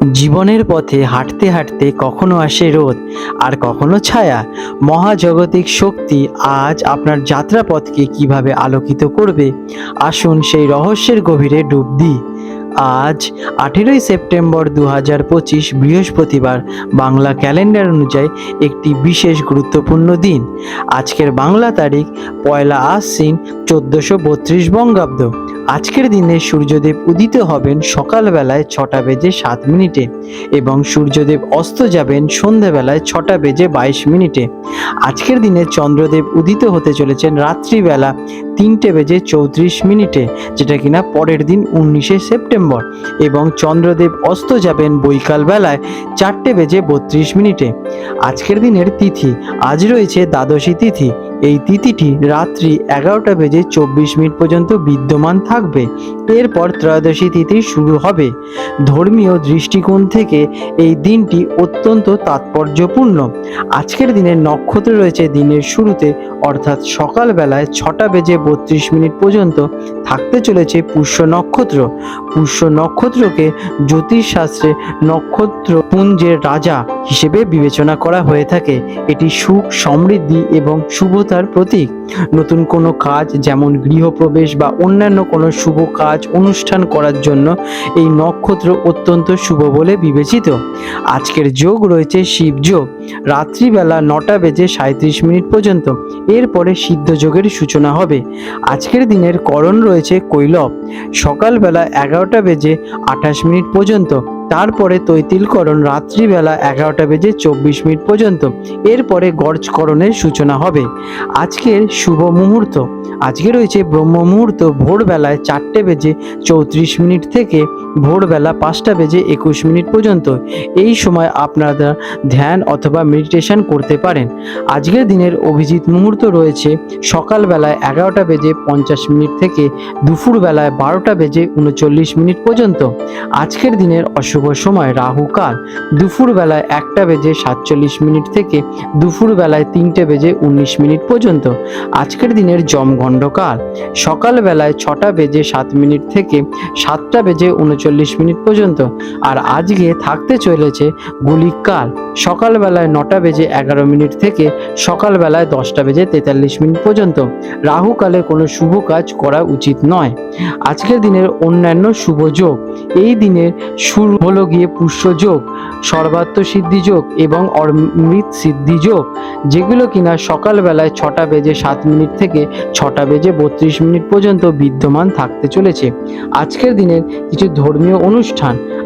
জীবনের পথে হাঁটতে হাঁটতে কখনো আসে রোদ আর কখনো ছায়া। মহাজাগতিক শক্তি আজ আপনার যাত্রাপথকে কীভাবে আলোকিত করবে? আসুন সেই রহস্যের গভীরে ডুব দিই। আজ আঠেরোই সেপ্টেম্বর দু হাজার পঁচিশ বৃহস্পতিবার বাংলা ক্যালেন্ডার অনুযায়ী একটি বিশেষ গুরুত্বপূর্ণ দিন। আজকের বাংলা তারিখ পয়লা আশ্বিন চোদ্দোশো বত্রিশ বঙ্গাব্দ। আজকের দিনে সূর্যদেব উদিত হবেন সকালবেলায় ছটা বেজে সাত মিনিটে এবং সূর্যদেব অস্ত যাবেন সন্ধেবেলায় ছটা বেজে বাইশ মিনিটে। আজকের দিনে চন্দ্রদেব উদিত হতে চলেছেন রাত্রিবেলা তিনটে বেজে চৌত্রিশ মিনিটে, যেটা কিনা পরের দিন উনিশে সেপ্টেম্বর এবং চন্দ্রদেব অস্ত যাবেন বৈকাল বেলায় চারটে বেজে বত্রিশ মিনিটে। আজকের দিনের তিথি, আজ রয়েছে দ্বাদশী তিথি এই তিথিটি রাত্রি এগারোটা বেজে চব্বিশ মিনিট পর্যন্ত বিদ্যমান থাকবে। এরপর ত্রয়োদশী তিথি শুরু হবে। ধর্মীয় দৃষ্টিকোণ থেকে এই দিনটি অত্যন্ত তাৎপর্যপূর্ণ। আজকের দিনের নক্ষত্র রয়েছে দিনের শুরুতে, অর্থাৎ সকালবেলায় ছটা বেজে বত্রিশ মিনিট পর্যন্ত থাকতে চলেছে পুষ্য নক্ষত্র। পুষ্য নক্ষত্রকে জ্যোতিষশাস্ত্রে নক্ষত্র পুঞ্জের রাজা হিসেবে বিবেচনা করা হয়ে থাকে। এটি সুখ, সমৃদ্ধি এবং শুভতার প্রতীক। নতুন কোনো কাজ যেমন গৃহপ্রবেশ বা অন্যান্য কোনো শুভ কাজ অনুষ্ঠান করার জন্য এই নক্ষত্র অত্যন্ত শুভ বলে বিবেচিত। আজকের যোগ রয়েছে শিব যোগ। রাত্রিবেলা নটা বেজে সাঁত্রিশ মিনিট পর্যন্ত। এরপরে সিদ্ধ যোগের সূচনা হবে। আজকের দিনের করণ রয়েছে কৈলব। সকালবেলা এগারোটা বেজে আঠাশ মিনিট পর্যন্ত। তারপরে তৈতিলকরণ রাত্রিবেলা এগারোটা বেজে চব্বিশ মিনিট পর্যন্ত। এরপরে গর্জকরণের সূচনা হবে। আজকের শুভ মুহূর্ত। আজকে রয়েছে ব্রহ্ম মুহূর্ত ভোরবেলায় চারটে বেজে চৌত্রিশ মিনিট থেকে ভোরবেলা পাঁচটা বেজে একুশ মিনিট পর্যন্ত। এই সময় আপনারা ধ্যান অথবা মেডিটেশন করতে পারেন। আজকের দিনের অভিজিৎ মুহূর্ত রয়েছে সকালবেলায় এগারোটা বেজে পঞ্চাশ মিনিট থেকে দুপুরবেলায় বারোটা বেজে উনচল্লিশ মিনিট পর্যন্ত। আজকের দিনের অশুভ সময় রাহুকাল দুপুরবেলায় একটা বেজে সাতচল্লিশ মিনিট থেকে দুপুরবেলায় তিনটে বেজে উনিশ মিনিট পর্যন্ত। আজকের দিনের জমগণ্ডকাল সকালবেলায় ছটা বেজে সাত মিনিট থেকে সাতটা বেজে উনচল্লিশ মিনিট পর্যন্ত। আর আজকে থাকতে চলেছে গুলিকাল সকালবেলায় নটা বেজে এগারো মিনিট থেকে সকালবেলায় দশটা বেজে তেতাল্লিশ মিনিট পর্যন্ত। রাহুকালে কোনো শুভ কাজ করা উচিত নয়। আজকের দিনের অন্যান্য শুভ যোগ। এই দিনের শুরু হলো গিয়ে পুষ্য যোগ, সর্বাত্ম সিদ্ধি যোগ এবং অমৃত সিদ্ধি যোগ, যেগুলো কিনা সকালবেলায় ছটা বেজে সাত মিনিট থেকে ছটা বেজে বত্রিশ মিনিট পর্যন্ত বিদ্যমান থাকতে চলেছে। আজকের দিনের কিছু ধর্মীয় অনুষ্ঠান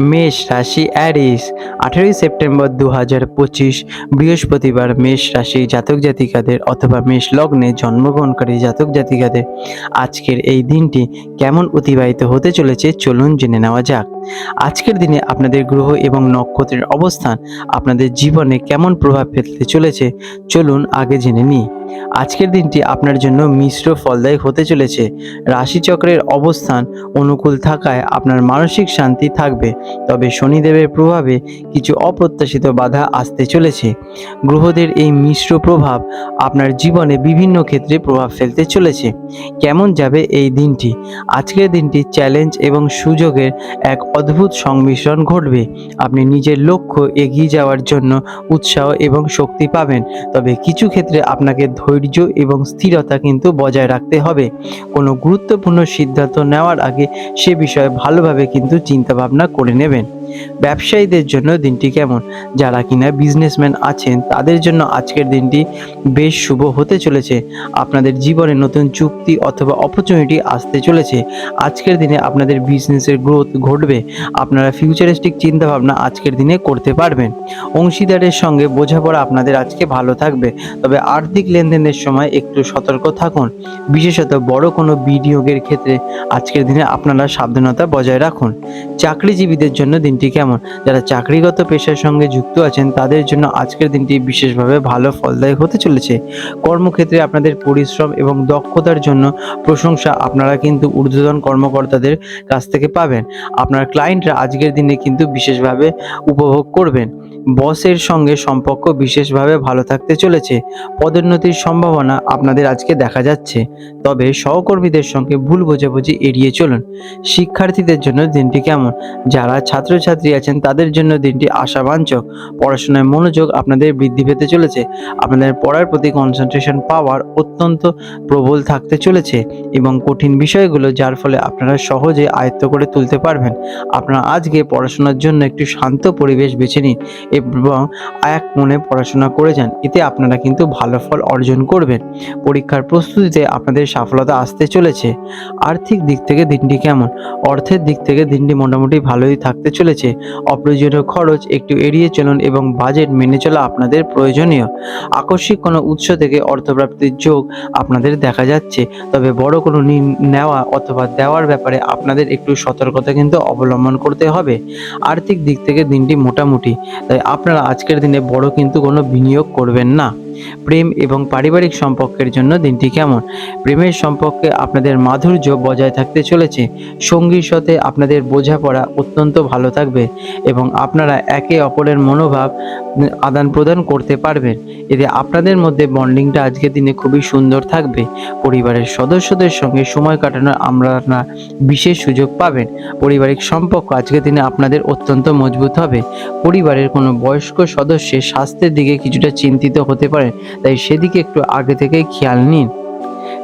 মেষ রাশি অ্যারিস আঠেরোই সেপ্টেম্বর দু হাজার পঁচিশ, বৃহস্পতিবার মেষ রাশি জাতক জাতিকাদের অথবা মেষ লগ্নে জন্মগ্রহণকারী জাতক জাতিকাদের। আজকের এই দিনটি কেমন অতিবাহিত হতে চলেছে চলুন জেনে নেওয়া যাক। আজকের দিনে আপনাদের গ্রহ এবং নক্ষত্রের অবস্থান আপনাদের জীবনে কেমন প্রভাব ফেলতে চলেছে, চলুন আগে জেনে নিই। আজকের দিনটি আপনার জন্য মিশ্র ফলদায়ী হতে চলেছে। রাশিচক্রের অবস্থান অনুকূল থাকায় আপনার মানসিক শান্তি থাকবে, তবে শনিদেবের প্রভাবে কিছু অপ্রত্যাশিত বাধা আসতে চলেছে। গ্রহদের এই মিশ্র প্রভাব আপনার জীবনে বিভিন্ন ক্ষেত্রে প্রভাব ফেলতে চলেছে। কেমন যাবে এই দিনটি? আজকের দিনটি চ্যালেঞ্জ এবং সুযোগের এক অদ্ভুত সংমিশ্রণ ঘটবে। আপনি নিজের লক্ষ্য এগিয়ে যাওয়ার জন্য উৎসাহ এবং শক্তি পাবেন। তবে কিছু ক্ষেত্রে আপনাকে ধৈর্য এবং স্থিরতা কিন্তু বজায় রাখতে হবে। কোনো গুরুত্বপূর্ণ সিদ্ধান্ত নেওয়ার আগে সে বিষয়ে ভালোভাবে কিন্তু চিন্তাভাবনা করে নেবেন। ব্যবসায়ীদের জন্য দিনটি কেমন? যারা কিনা বিজনেসম্যান আছেন, তাদের জন্য আজকের দিনটি বেশ শুভ হতে চলেছে। আপনাদের জীবনে নতুন চুক্তি অথবা অপরচুনিটি আসতে চলেছে। আজকের দিনে আপনাদের বিজনেসের গ্রোথ ঘটবে। আপনারা ফিউচারিস্টিক চিন্তাভাবনা আজকের দিনে করতে পারবেন। অংশীদারের সঙ্গে বোঝাপড়া আপনাদের আজকে ভালো থাকবে। তবে আর্থিক লেনদেনের সময় একটু সতর্ক থাকুন। বিশেষত বড় কোনো বিনিয়োগের ক্ষেত্রে আজকের দিনে আপনারা সাবধানতা বজায় রাখুন। চাকরিজীবীদের জন্য দিনটি দিনটি কেমন? যারা চাকরিগত পেশার সঙ্গে যুক্ত আছেন, তাদের জন্য আজকের দিনটি বিশেষভাবে ভালো, ফলদায়ক হতে চলেছে। কর্মক্ষেত্রে আপনাদের পরিশ্রম এবং দক্ষতার জন্য প্রশংসা আপনারা কিন্তু ঊর্ধ্বতন কর্মকর্তাদের কাছ থেকে পাবেন। আপনার ক্লায়েন্টরা আজকের দিনে কিন্তু বিশেষভাবে উপভোগ করবেন। বসের সঙ্গে সম্পর্ক বিশেষভাবে ভালো থাকতে চলেছে। পদোন্নতির সম্ভাবনা আপনাদের আজকে দেখা যাচ্ছে। তবে সহকর্মীদের সঙ্গে ভুল বোঝাবুঝি এড়িয়ে চলুন। শিক্ষার্থীদের জন্য দিনটি কেমন? যারা ছাত্রছাত্রী আছেন, তাদের জন্য দিনটি আশাবাঞ্চক। পড়াশোনায় মনোযোগ আপনাদের বৃদ্ধি পেতে চলেছে। আপনাদের পড়ার প্রতি কনসেন্ট্রেশন পাওয়ার অত্যন্ত প্রবল থাকতে চলেছে এবং কঠিন বিষয়গুলো যার ফলে আপনারা সহজে আয়ত্ত করে তুলতে পারবেন। আপনারা আজকে পড়াশোনার জন্য একটু শান্ত পরিবেশ বেছে নিন এবং এক মনে পড়াশোনা করে যান। এতে আপনারা কিন্তু ভালো ফল অর্জন করবেন। পরীক্ষার প্রস্তুতিতে আপনাদের সফলতা আসতে চলেছে। আর্থিক দিক থেকে দিনটি কেমন? অর্থের দিক থেকে দিনটি মোটামুটি ভালোই থাকতে চলেছে। অপ্রয়োজনীয় খরচ একটু এড়িয়ে চলুন এবং বাজেট মেনে চলা আপনাদের প্রয়োজনীয়। আকস্মিক কোনো উৎস থেকে অর্থপ্রাপ্তির যোগ আপনাদের দেখা যাচ্ছে। তবে বড় কোনো ঋণ নেওয়া অথবা দেওয়ার ব্যাপারে আপনাদের একটু সতর্কতা কিন্তু অবলম্বন করতে হবে। আর্থিক দিক থেকে দিনটি মোটামুটি। তাই আপনারা আজকের দিনে বড় কিন্তু কোনো বিনিয়োগ করবেন না। প্রেম এবং পারিবারিক সম্পর্কের জন্য দিনটি কেমন? প্রেমের সম্পর্কে আপনাদের মাধুর্য বজায় থাকতে চলেছে। সঙ্গীর সাথে আপনাদের বোঝাপড়া অত্যন্ত ভালো থাকবে এবং আপনারা একে অপরের মনোভাব আদান প্রদান করতে পারবেন। এতে আপনাদের মধ্যে বন্ডিংটা আজকের দিনে খুবই সুন্দর থাকবে। পরিবারের সদস্যদের সঙ্গে সময় কাটানোর আপনারা বিশেষ সুযোগ পাবেন। পারিবারিক সম্পর্ক আজকের দিনে আপনাদের অত্যন্ত মজবুত হবে। পরিবারের কোনো বয়স্ক সদস্যের স্বাস্থ্যের দিকে কিছুটা চিন্তিত হতে পারে। তাই সেদিকে একটু আগে থেকে খেয়াল নিন।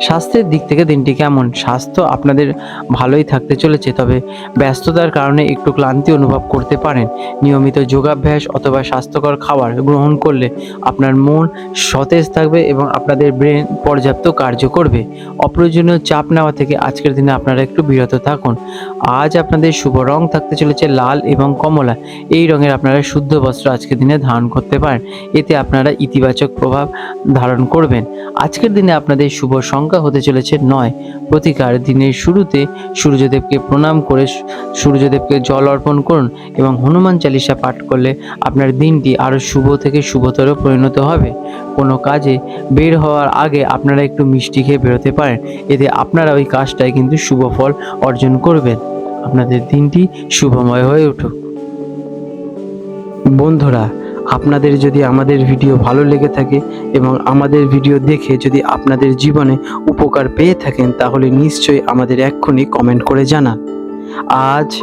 স্বাস্থ্যের দিক থেকে দিনটি কেমন? স্বাস্থ্য আপনাদের ভালোই থাকতে চলেছে, তবে ব্যস্ততার কারণে একটু ক্লান্তি অনুভব করতে পারেন। নিয়মিত যোগাভ্যাস অথবা স্বাস্থ্যকর খাবার গ্রহণ করলে আপনার মন সতেজ থাকবে এবং আপনাদের ব্রেন পর্যাপ্ত কার্য করবে। অপ্রয়োজনীয় চাপ নেওয়া থেকে আজকের দিনে আপনারা একটু বিরত থাকুন। আজ আপনাদের শুভ রং থাকতে চলেছে লাল এবং কমলা। এই রঙের আপনারা শুদ্ধ বস্ত্র আজকের দিনে ধারণ করতে পারেন। এতে আপনারা ইতিবাচক প্রভাব ধারণ করবেন। আজকের দিনে আপনাদের শুভ সংখ্যা হতে চলেছে নয়। প্রতিকার দিনের শুরুতে সূর্যদেবকে প্রণাম করে সূর্যদেবকে জল অর্পণ করুন এবং হনুমান চালিসা পাঠ করলে আপনার দিনটি আরও শুভ থেকে শুভতর পরিণত হবে। কোনো কাজে বের হওয়ার আগে আপনারা একটু মিষ্টি খেয়ে বেরোতে পারেন। এতে আপনারা ওই কাজটায় কিন্তু শুভ ফল অর্জন করবেন। আপনাদের দিনটি শুভময় হয়ে উঠুক। বন্ধুরা আপনাদের যদি আমাদের ভিডিও ভালো লেগে থাকে এবং আমাদের ভিডিও দেখে যদি আপনাদের জীবনে উপকার পেয়ে থাকেন, তাহলে নিশ্চয়ই আমাদের এক্ষুনি কমেন্ট করে জানান। আজ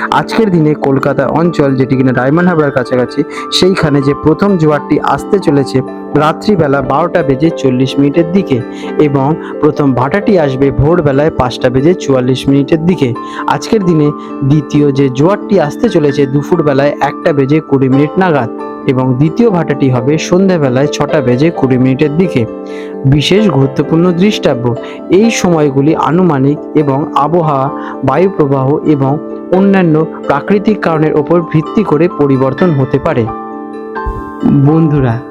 আজকের দিনে কলকাতা অঞ্চল, যেটি কিনা ডায়মন্ড হারবার কাছাকাছি, সেইখানে যে প্রথম জোয়ারটি আসতে চলেছে রাত্রিবেলা বারোটা বেজে চল্লিশ মিনিটের দিকে এবং প্রথম ভাটাটি আসবে ভোরবেলায় পাঁচটা বেজে চুয়াল্লিশ মিনিটের দিকে। আজকের দিনে দ্বিতীয় যে জোয়ারটি আসতে চলেছে দুপুরবেলায় একটা বেজে কুড়ি মিনিট নাগাদ। এবং দ্বিতীয় ভাটাটি হবে সন্ধ্যাবেলায় ছটা বেজে কুড়ি মিনিটের দিকে। বিশেষ গুরুত্বপূর্ণ দৃষ্টাব্য, এই সময়গুলি আনুমানিক এবং আবহাওয়া, বায়ুপ্রবাহ এবং অন্যান্য প্রাকৃতিক কারণের ওপর ভিত্তি করে পরিবর্তন হতে পারে। বন্ধুরা